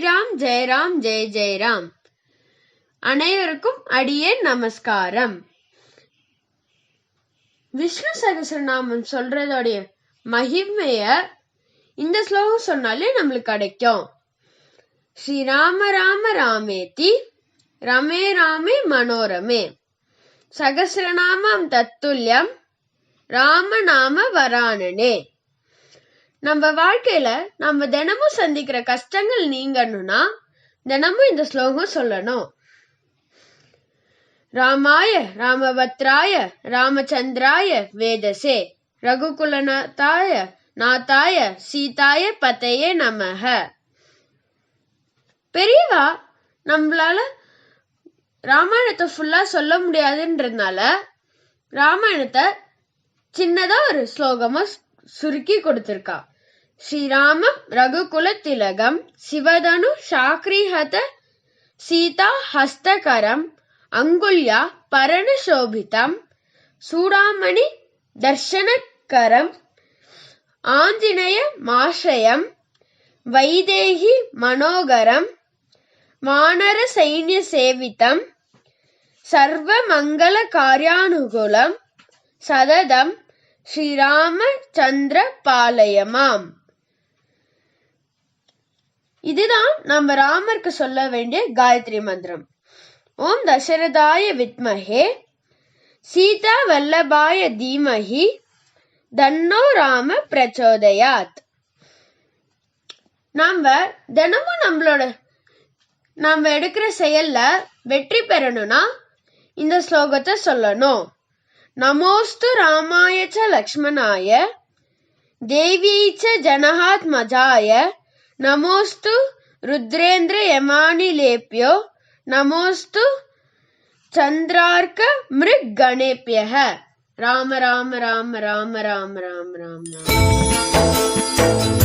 ராம் ஜெய் ஜெய் ராம் அனைவருக்கும் அடியே நமஸ்காரம். விஷ்ணு சகசரநாமம் சொல்றதோடைய மகிமைய இந்த ஸ்லோகம் சொன்னாலே நம்மளுக்கு கிடைக்கும். ஸ்ரீராம ராம ராமேதி ரமே ராமே மனோரமே. சகசிரநாமம் தத்துல்யம் ராமநாம வராணனே நம்ம வாழ்க்கையில நம்ம தினமும் சந்திக்கிற கஷ்டங்கள் நீங்கணும்னா தினமும் இந்த ஸ்லோகம் சொல்லணும். ராமாய ராமபத்ராய ராமச்சந்திராய வேதசே ரகுகுலநாதாய நாத்தாய சீதாய பத்தையே நமக. பெரியவா நம்மளால ராமாயணத்தை ஃபுல்லா சொல்ல முடியாதுன்றதுனால ராமாயணத்தை சின்னதா ஒரு ஸ்லோகமா சுருக்கி கொடுத்துருக்கா. ஸ்ரீராமம் ரகுகுல திலகம் சிவதனு சாக்ரிஹத சீதா ஹஸ்தகரம் அங்குல்யா பரணசோபிதம் சூடாமணி தர்ஷனகரம் ஆஞ்சநேய மாஷயம் வைதேகி மனோகரம் வானர சைன்ய சேவிதம் சர்வ மங்கள காரியானுகுலம் சததம் ஸ்ரீராமச்சந்திர பாலயமாம் இதுதான் நம்ம ராமருக்கு சொல்ல வேண்டிய காயத்ரி மந்திரம். ஓம் தசரதாய வித்மஹே சீதா வல்லபாய தீமஹி தன்னோ ராம பிரச்சோதயாத். நாம தினமும் நம்மளோட நாம் எடுக்கிற செயல்ல வெற்றி பெறணும்னா இந்த ஸ்லோகத்தை சொல்லணும். நமோஸ்து ராமாயச்ச லக்ஷ்மணாய தேவீச்ச ச ஜனகாத்மஜாய நமோஸ்து ருத்ரேந்திர யமானி லேப்யோ நமோஸ்து சந்திரார்க்க மிருக் கணேபியக ராம ராம ராம ராம ராம ராம ராம ராம.